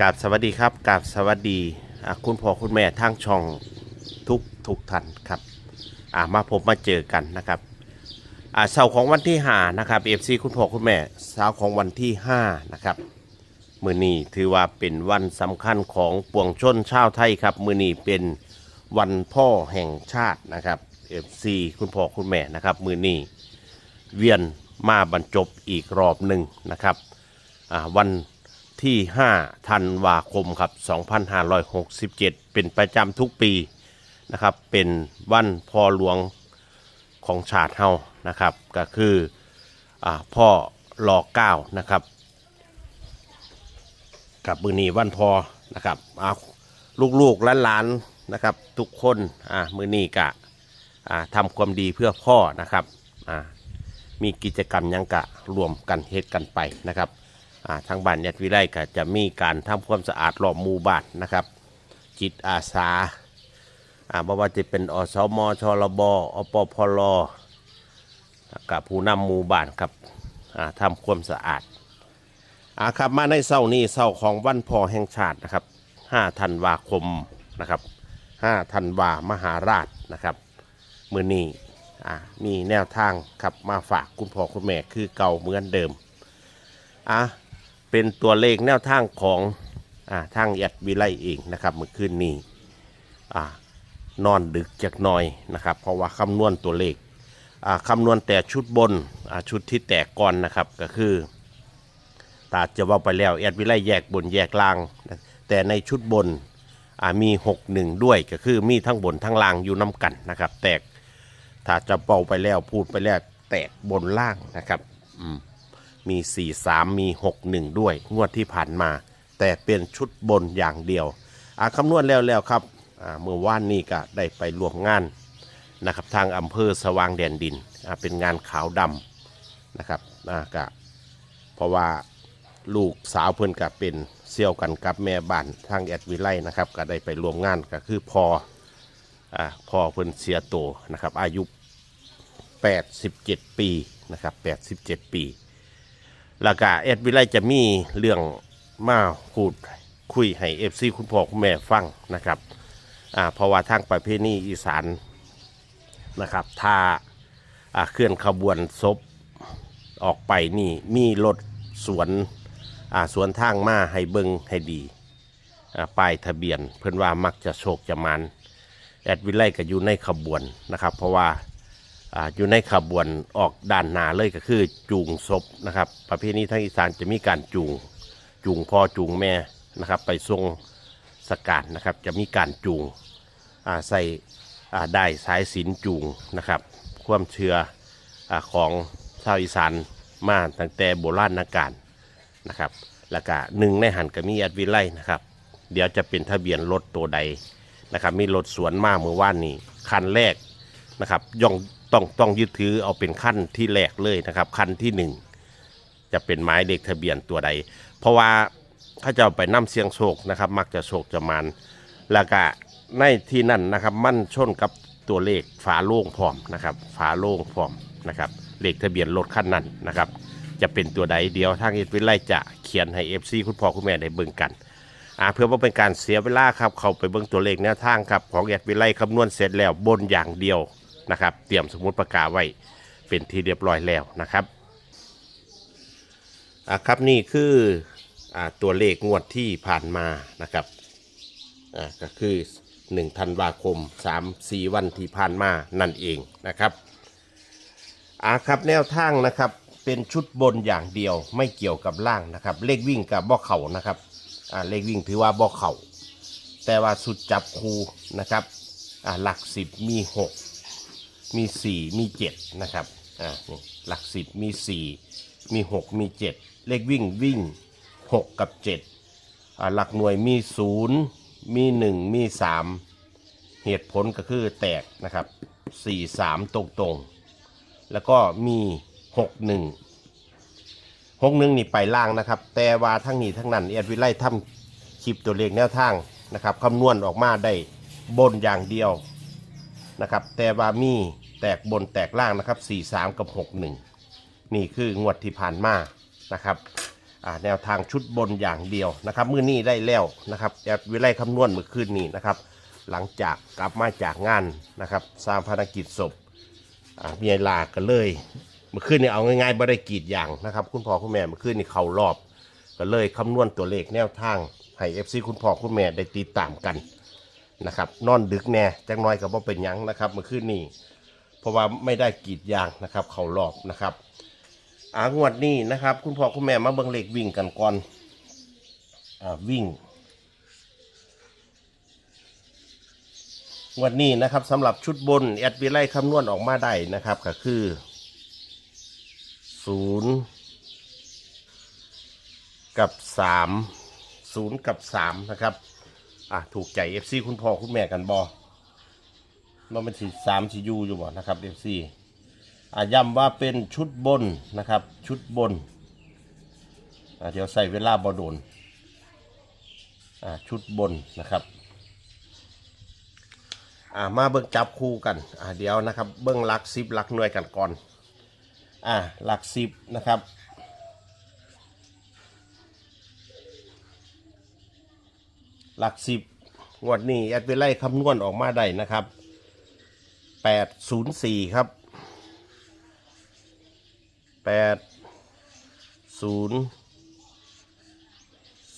กราบสวัสดีครับกราบสวัสดีคุณพ่อคุณแม่ทางช่องทุกทุกท่านครับมาพบมาเจอกันนะครับเสาร์ของวันที่5นะครับเอฟซีคุณพ่อคุณแม่เสาร์ของวันที่5นะครับมือนี้ถือว่าเป็นวันสำคัญของปวงชนชาวไทยครับ มือนี้เป็นวันพ่อแห่งชาตินะครับเอฟซีคุณพ่อคุณแม่นะครับ มือนี้เวียนมาบรรจบอีกรอบหนึ่งนะครับวัน ที่ 5 ธันวาคมครับ 2567 เป็นประจำทุกปีนะครับ เป็นวันพ่อหลวงของชาติเฮานะครับ ก็คืออพ่อรอเก้านะครับกับมือนีวันพอนะครับเอาลูกๆและหลานนะครับ ทุกคนอ่ามือนีกะอ่าทำความดีเพื่อพ่อนะครับอ่ามีกิจกรรมยังกะรวมกันเฮ็ดกันไปนะครับ อ่าทางบ้านยัดวิไลก็จะมีการทำความสะอาดรอบหมู่บ้านนะครับ จิตอาสาอ่าบ่ว่าจะเป็นอสมชลบอปพลกับผู้นำหมู่บ้านครับอ่าทำความสะอาดอ่าครับมาในเศร้านี้เศร้าของวันพ่อแห่งชาตินะครับ5ธันวาคมนะครับ5ธันวามหาราชนะครับมือนี้อ่มีแนวทางครับมาฝากคุณพ่อคุณแม่คือเก่าเหมือนเดิมอะ เป็นตัวเลขแนวทางของอทางยัดวิไลเองนะครับเมื่อคืนนี้นอนดึกจากหน้อยนะครับ เพราะว่าคำนวณตัวเลขอ่าคำนวณแต่ชุดบนชุดที่แตกก่อนนะครับก็คือตาจะว่าไปแล้วแอดวิไลแยกบนแยกล่าง แต่ในชุดบนมี 6 1 ด้วยก็คือมีทั้งบนทั้งล่างอยู่น้ากันนะครับ แตกถ้าจะเป่าไปแล้วพูดไปแล้วแตกบนล่างนะครับ อืม มี 4 3 มี 6 1 ด้วย งวดที่ผ่านมา แต่เป็นชุดบนอย่างเดียวอาคำนวณแล้วแล้วครับเมื่อวานนี้ก็ได้ไปรวมงานนะครับทางอำเภอสว่างแดนดินเป็นงานขาวดำนะครับก็เพราะว่าลูกสาวเพื่อนกับเป็นเซี่ยวกันกับแม่บ้านทางแอดวิไลนะครับก็ได้ไปรวมงานก็คือพออ่าพอเพื่อนเสียโตวนะครับอายุ 87 ปีนะครับ87 ปี แล้วก็เอ็ดวิไลจะมีเรื่องมาพูดคุยให้เอฟซีคุณพ่อคุณแม่ฟังนะครับอ่าเพราะว่าทางประเพณีอีสานนะครับถ้าอ่าเคลื่อนขบวนศพออกไปนี่มีรถสวนอ่าสวนทางมาให้เบิงให้ดีอ่าป้ายทะเบียน เพื่อนว่ามักจะโชคจะมันแอดวิไลก็อยู่ในขบวนนะครับ เพราะว่า ออยู่ในขบวนออกด้านหน้าเลยก็คือจูงศพนะครับ ประเพณีทางอีสานจะมีการจูงจูงพ่อจูงแม่นะครับ ไปทรงสกัดนะครับ จะมีการจูงใส่ได้สายสิญจนจูงนะครับ ความเชื่ออของชาวอีสานมาตั้งแต่โบราณกาลนะครับ แล้วก็หนึ่งในหันก็มีแอดวิไลนะครับ เดี๋ยวจะเป็นทะเบียนรถตัวใดนะครับ มีรถสวนมาเมื่อวานนี้คันแรกนะครับย่อง ต้องต้องยึดถือเอาเป็นขั้นที่แรกเลยนะครับขั้นที่หนึ่งจะเป็นหมายเลขทะเบียนตัวใด เพราะว่าถ้าจะไปนํเสียงโชคนะครับ มักจะโชคจะมันแล้วก็ในที่นั่นนะครับมั่นชนกับตัวเลขฝาโล่งพร้อมนะครับฝาโล่งพร้อมนะครับเลขทะเบียนรถขั้นนั้นนะครับ จะเป็นตัวใดเดียวทางเอฟวิไลจะเขียนให้เอฟซีคุณพ่อคุณแม่ได้เบิ่งกันอ่าเพื่อว่าเป็นการเสียเวลาครับ เข้าไปเบิ่งตัวเลขแนวทางครับของแอดวิไลคำนวณเสร็จแล้วบนอย่างเดียว นะครับ เตรียมสมุดปากกาไว้เป็นที่เรียบร้อยแล้วนะครับอ่าครับนี่คืออ่าตัวเลขงวดที่ผ่านมานะครับอ่าก็คือ1ธันวาคม 3 4 วันที่ผ่านมานั่นเองนะครับอ่าครับแนวทางนะครับเป็นชุดบนอย่างเดียวไม่เกี่ยวกับล่างนะครับ เลขวิ่งกับบ่อเข่านะครับอ่าเลขวิ่งถือว่าบ่อเข่าแต่ว่าสุดจับคูนะครับอ่าหลักสิบมีหก มีสี่มีเจ็ดนะครับ อ่านี่หลักสิบมีสี่มีหกมีเจ็ดเลขวิ่งวิ่งหกกับเจ็ดอ่า หลักหน่วยมีศูนย์มีหนึ่งมีสามเหตุผลก็คือแตกนะครับสี่สามตรงตรง แล้วก็มีหกหนึ่งหกหนึ่งนี่ไปล่างนะครับ แต่ว่าทั้งนี้ทั้งนั้นเอ็ดวิไลทำคลิปตัวเลขแนวทางนะครับคำนวณออกมาได้บนอย่างเดียวนะครับ แต่ว่ามี แตกบนแตกล่างนะครับ 4 3 กับ 6 1 นี่คืองวดที่ผ่านมานะครับแนวทางชุดบนอย่างเดียวนะครับมื้อนี้ได้แล้วนะครับแอดวิไลคำนวณเมื่อคืนนี้นะครับ หลังจากกลับมาจากงานนะครับสร้างภารกิจศพอ่าเมียลากันเลย เมื่อคืนนี้เอาง่ายๆบ่ได้กรีดอย่างนะครับ คุณพ่อคุณแม่เมื่อคืนนี้เขารอบก็เลยคำนวณตัวเลขแนวทางให้เอฟซีคุณพ่อคุณแม่ได้ติดตามกันนะครับนอนดึกแน่จังน้อยก็บ่เป็นยังนะครับ เมื่อคืนนี้ เพราะว่าไม่ได้กรีดยางนะครับ เขารอบนะครับอางวดนี้นะครับ คุณพ่อคุณแม่มาเบิ่งเลขวิ่งกันก่อนอ่าวิ่งงวันนี้นะครับสำหรับชุดบนแอดวิไลคำนวณออกมาได้นะครับก็คือศูนย์กับสามศูนย์กับสามนะครับอะถูกใจเอฟซีคุณพ่อคุณแม่กันบอ มันเป็นสีสามสียูอยู่บ่นะครับเอฟซีอ่ย้ำว่าเป็นชุดบนนะครับ ชุดบนเดี๋ยวใส่เวลาบอโดนชุดบนนะครับมาเบิ่งจับคู่กันเดี๋ยวนะครับ เบิ่งหลักสิบหลักหน่วยกันก่อนอ่าหลักสิบนะครับหลักสิบงวดนี้แอดเวไล่คำนวณออกมาได้นะครับ แปดศูนย์สี่ครับแปดศูนย์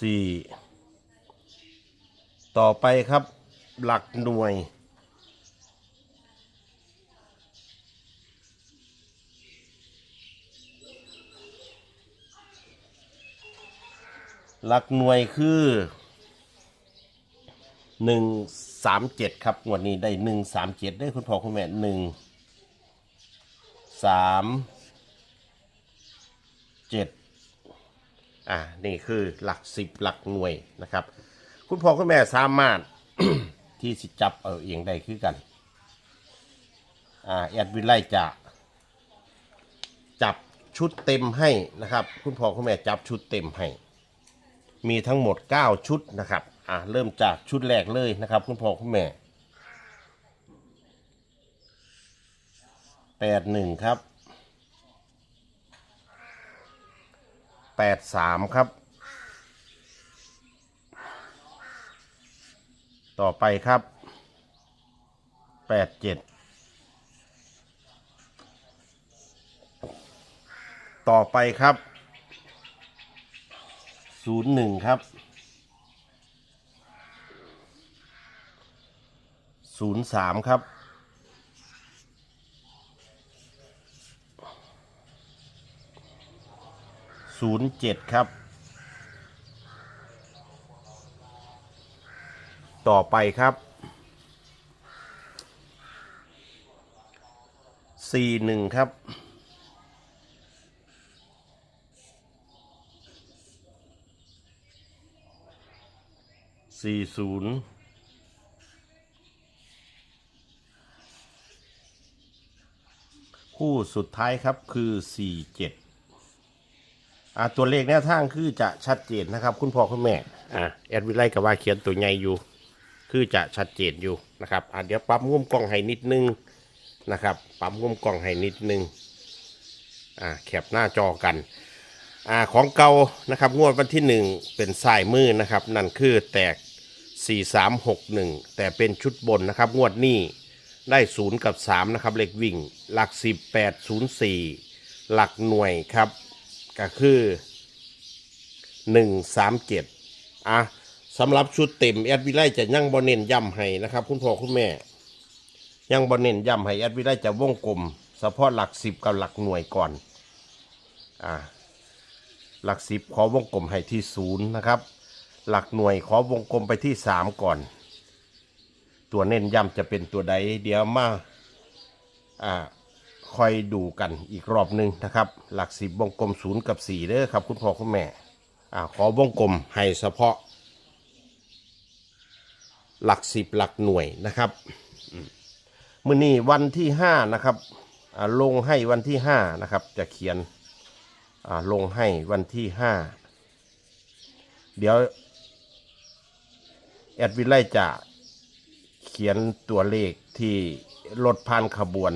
สี่ต่อไปครับหลักหน่วย หลักหน่วยคือหนึ่ง สามเจ็ดครับงวดนี้ได้หนึ่งสามเจ็ดได้คุณพ่อคุณแม่หนึ่งสามเจ็ดอ่านี่คือหลักสิบหลักหน่วยนะครับ คุณพ่อคุณแม่สามารถ ที่สิจับเอาเองได้คือกันอ่าแอดวินไลจะจับชุดเต็มให้นะครับ คุณพ่อคุณแม่จับชุดเต็มให้ มีทั้งหมด 9 ชุดนะครับ อ่าเริ่มจากชุดแรกเลยนะครับ คุณพ่อคุณแม่แปดหนึ่งครับแปดสามครับ ต่อไปครับแปดเจ็ดต่อไปครับศูนย์หนึ่งครับ ศูนย์สามครับ ศูนย์เจ็ดครับ ต่อไปครับสี่หนึ่งครับสี่ศูนย์ คู่สุดท้ายครับคือสี่เจ็ดอ่าตัวเลขแนวทางคือจะชัดเจนนะครับ คุณพ่อคุณแม่อ่าแอดวิไลกับว่าเขียนตัวใหญ่อยู่ คือจะชัดเจนอยู่นะครับอ่าเดี๋ยวปรับงุ้มกล้องให้นิดนึงนะครับปรับงุ้มกล้องให้นิดนึงอ่าแคปหน้าจอกันอ่าของเก่านะครับงวดวันที่หนึ่งเป็นสายมือนะครับ นั่นคือแตก 4361 แต่เป็นชุดบนนะครับ งวดนี้ ได้ 0 กับ 3 นะครับ เลขวิ่ง หลัก 10 8 0 4 หลักหน่วยครับ ก็คือ 137 อะสำหรับชุดเต็มแอดวิไลจะยั่งบอเน้นย้ำให้นะครับ คุณพ่อคุณแม่ ยังบอเน้นย้ำให้แอดวิไลจะวงกลมเฉพาะหลัก 10 กับหลักหน่วยก่อน อ่าหลักสิบขอวงกลมให้ที่ศูนย์นะครับ หลักหน่วยขอวงกลมไปที่สามก่อน ตัวเน้นย้ำจะเป็นตัวใด เดี๋ยวมาอ่าคอยดูกันอีกรอบหนึ่งนะครับ หลักสิบวงกลมศูนย์กับสี่เด้อครับคุณพ่อคุณแม่อ่าขอวงกลมให้เฉพาะ หลักสิบหลักหน่วยนะครับมื่อนี้วันที่ห้านะครับลงให้วันที่ห้านะครับ จะเขียนลงให้วันที่ห้าเดี๋ยวแอดวินไลจะ เขียนตัวเลขที่รถผ่านขบวน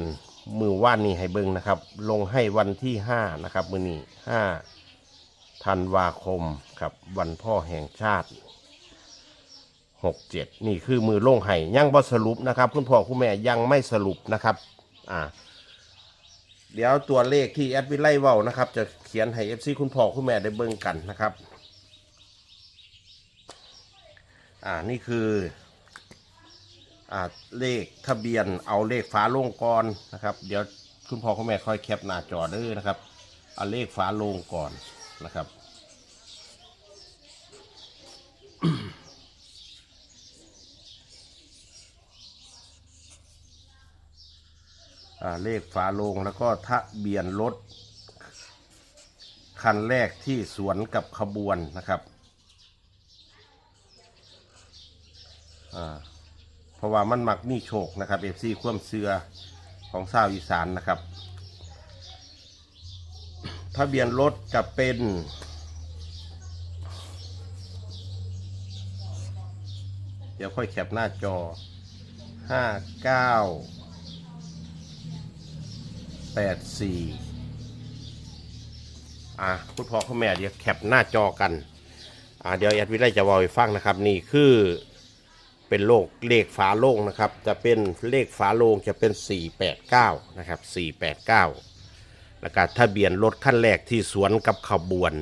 มือว่านนี้ให้เบิ่งนะครับ ลงให้วันที่ห้านะครับ มือนี้ห้าธันวาคมครับวันพ่อแห่งชาติ67นี่คือมือโล่งไห้ยังบ่สรุปนะครับ คุณพ่อคุณแม่ยังไม่สรุปนะครับอ่าเดี๋ยวตัวเลขที่แอดวิไลเว้านะครับ จะเขียนให้ FC คุณพ่อคุณแม่ได้เบิ่งกันนะครับ อ่านี่คือ อ่าเลขทะเบียนเอาเลขฝาโลงก่อนนะครับ เดี๋ยวคุณพ่อคุณแม่ค่อยแคปหน้าจอเด้อนะครับ เอาเลขฝาโลงก่อนนะครับเลขฝาโลงแล้วก็ทะเบียนรถคันแรกที่สวนกับขบวนนะครับ อ่า เพราะว่ามันมักมีโชคนะครับเอฟซีความเสือของชาวอีสานนะครับ ทะเบียนรถจะเป็นเดี๋ยวค่อยแคปหน้าจอ ห้าเก้าแปดสี่อะคุณพ่อคุณแม่เดี๋ยวแคปหน้าจอกัน อ่าเดี๋ยวแอดวิไลจะบอกให้ฟังนะครับ นี่คือ เป็นโลกเลขฝาโลงนะครับ จะเป็นเลขฝาโลงจะเป็น 489 นะครับ 489 แล้วก็ทะเบียนรถขั้นแรกที่สวนกับขบวน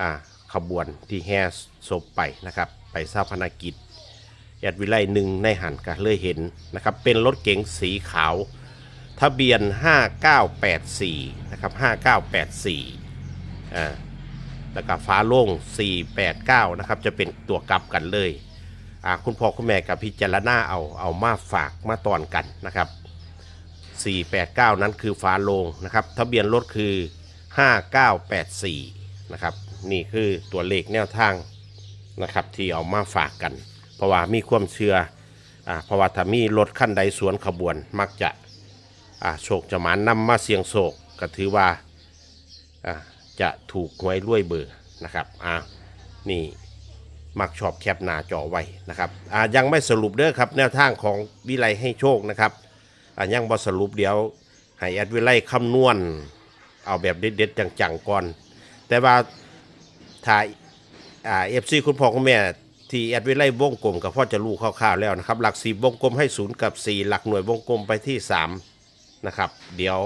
อ่าขบวนที่แห่ศพไปนะครับ ไปทราบพนากิจแอดวิไลหนึ่งในหันก็เลยเห็นนะครับ เป็นรถเก๋งสีขาว ทะเบียน 5984 นะครับ 5984อ่าแล้วก็ฟ้าโล่ง489 นะครับ จะเป็นตัวกลับกันเลย อ่าคุณพ่อคุณแม่กับพิจารณาเอาเอามาฝากมาตอนกันนะครับ 489 นั้นคือฟ้าโลงนะครับ ทะเบียนรถคือ 5984 นะครับ นี่คือตัวเลขแนวทางนะครับที่เอามาฝากกัน เพราะว่ามีความเชื่ออ่าเพราะว่าถ้ามีรถขั้นใดสวนขบวนมักจะอ่าโชคจะหมานนำมาเสียงโศกก็ถือว่าอ่าจะถูกหวยรวยเบอร์นะครับอ่านี่ มักชอบแคปหน้าจอไว้นะครับยังไม่สรุปเด้อครับแนวทางของวิไลให้โชคนะครับยังบ่สรุปเดี๋ยวให้แอดวิไลคำนวณเอาแบบเด็ดๆจังๆก่อน แต่ว่าถ้าอ่าเอฟซีคุณพ่อคุณแม่ที่แอดวิไลวงกลมกับพ่อจะรู้คร่าวๆแล้วนะครับ หลักสีวงกลมให้ศูนย์กับสี่หลักหน่วยวงกลมไปที่สามนะครับ เดี๋ยว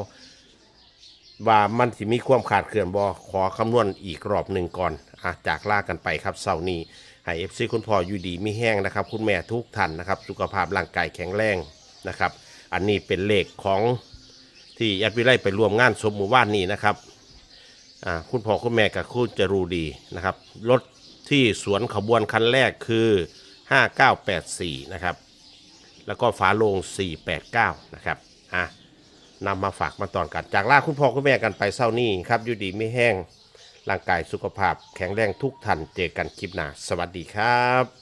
ว่ามันสิมีความขาดเคลื่อนบอขอคำนวณอีกรอบหนึ่งก่อนอจากลากันไปครับเสาร์นี้ ให้เอฟซีคุณพ่ออยู่ดีไม่แห้งนะครับ คุณแม่ทุกท่านนะครับ สุขภาพร่างกายแข็งแรงนะครับ อันนี้เป็นเลขของที่ยัดวิไลไปรวมงานสมหมู่บ้านนี้นะครับอ่าคุณพ่อคุณแม่กับคุณจะรู้ดีนะครับรถที่สวนขบวนคันแรกคือ 5984 นะครับ แล้วก็ฝาโลง 489 นะครับอะนำมาฝากมาตอนกันจากลาคุณพ่อคุณแม่กันไปเศร้านี่ครับอยู่ดีไม่แห้ง ร่างกายสุขภาพแข็งแรงทุกท่านเจอกันคลิปหน้า สวัสดีครับ